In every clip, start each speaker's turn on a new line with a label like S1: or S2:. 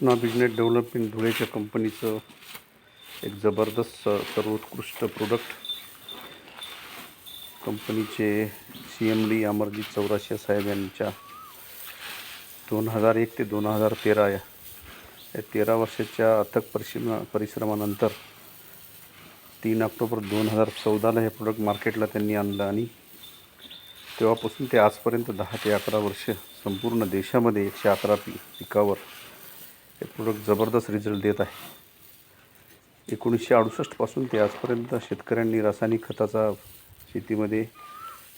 S1: Krishna business development धुळेच्या कंपनीचं एक जबरदस्त सर्वोत्कृष्ट प्रोडक्ट कंपनीचे C M D Amarjeet Chaurashe साहेब यांच्या दोन हजार एक ते दोन हजार तेरा या या तेरा वर्षाच्या अथक परिश्रमा परिश्रमानंतर तीन ऑक्टोबर दोन हजार चौदाला हे प्रोडक्ट मार्केटला त्यांनी आणलं आणि तेव्हापासून ते आजपर्यंत दहा ते अकरा वर्ष संपूर्ण देशामध्ये एकशे अकरा पी पिकावर हे प्रोडक्ट जबरदस्त रिझल्ट देत आहे. एकोणीसशे अडुसष्टपासून ते आजपर्यंत शेतकऱ्यांनी रासायनिक खताचा शेतीमध्ये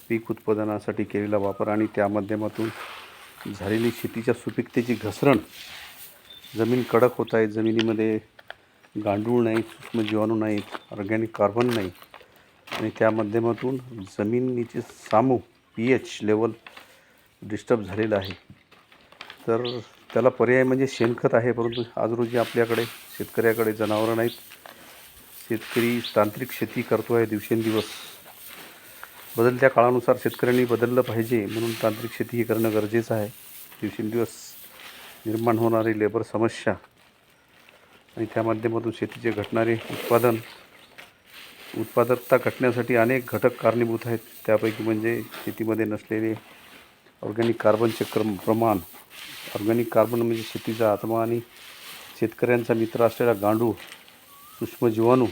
S1: पीक उत्पादनासाठी केलेला वापर आणि त्या माध्यमातून झालेली शेतीच्या सुपीकतेची घसरण. जमीन कडक होत आहे. जमिनीमध्ये गांडूळ नाही सूक्ष्म जीवाणू नाहीत ऑर्गॅनिक कार्बन नाही. आणि त्या माध्यमातून जमिनीचे सामू पी एच लेवल डिस्टर्ब झालेलं आहे. तर त्याला पर्याय म्हणजे शेणखत आहे परंतु आज रोजी आपल्याकडे शेतकऱ्याकडे जनावरं नाहीत. शेतकरी तांत्रिक शेती करतो आहे दिवसेंदिवस. बदलत्या काळानुसार शेतकऱ्यांनी बदललं पाहिजे म्हणून तांत्रिक शेती हे करणं गरजेचं आहे. दिवसेंदिवस निर्माण होणारी लेबर समस्या आणि त्या माध्यमातून शेतीचे घटणारे उत्पादन उत्पादकता घटण्यासाठी अनेक घटक कारणीभूत आहेत. त्यापैकी म्हणजे शेतीमध्ये नसलेले ऑर्गॅनिक कार्बनचे क्रम प्रमाण ऑर्गॅनिक कार्बन म्हणजे शेतीचा आत्मा आणि शेतकऱ्यांचा मित्र असलेला गांडूळ सूक्ष्मजीवाणू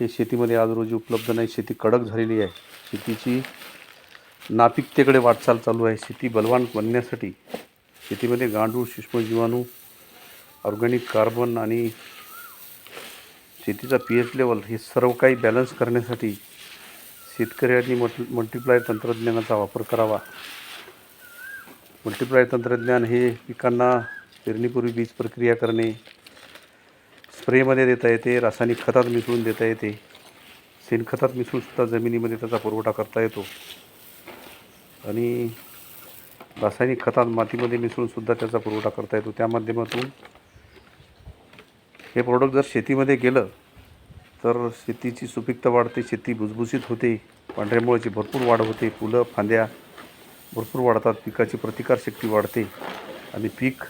S1: हे शेतीमध्ये आज रोजी उपलब्ध नाही. शेती कडक झालेली आहे. शेतीची नापिकतेकडे वाटचाल चालू आहे. शेती बलवान बनण्यासाठी शेतीमध्ये गांडूळ सूक्ष्मजीवाणू ऑर्गॅनिक कार्बन आणि शेतीचा पी एच लेवल हे सर्व काही बॅलन्स करण्यासाठी शेतकऱ्यांनी मल्टी मल्टिप्लाय तंत्रज्ञानाचा वापर करावा. मल्टीप्लाय तंत्रज्ञान हे पिकांना पेरणीपूर्वी बीज प्रक्रिया करणे स्प्रेमध्ये देता येते रासायनिक खतात मिसळून देता येते. शेणखतात मिसळूनसुद्धा जमिनीमध्ये त्याचा पुरवठा करता येतो. आणि रासायनिक खतात मातीमध्ये मिसळूनसुद्धा त्याचा पुरवठा करता येतो. त्या माध्यमातून हे प्रोडक्ट जर शेतीमध्ये गेलं तर शेतीची सुपीकता वाढते शेती भुसभुशीत होते पांढऱ्या मुळाची भरपूर वाढ होते फुलं फांद्या भरपूर वाढतात. पिकाची प्रतिकारशक्ती वाढते. आणि पीक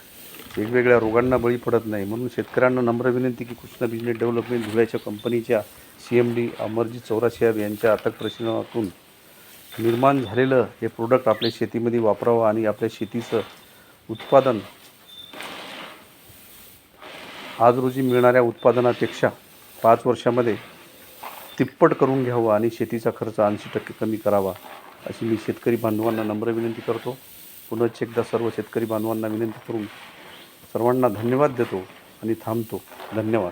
S1: वेगवेगळ्या रोगांना बळी पडत नाही. म्हणून शेतकऱ्यांना नम्र विनंती की कृष्णा बिजनेस डेव्हलपमेंट धुळ्याच्या कंपनीच्या सी एम डी अमरजीत चौराशेब यांच्या अथक प्रशिक्षणातून निर्माण झालेलं हे प्रोडक्ट आपल्या शेतीमध्ये वापरावं आणि आपल्या शेतीचं उत्पादन आज रोजी मिळणाऱ्या उत्पादनापेक्षा पाच वर्षामध्ये तिप्पट करून घ्यावं आणि शेतीचा खर्च ऐंशी टक्के कमी करावा. अशी मी शेतकरी बांधवांना नम्र विनंती करतो. पुनश्च एकदा सर्व शेतकरी बांधवांना विनंती करून सर्वांना धन्यवाद देतो आणि थांबतो. धन्यवाद.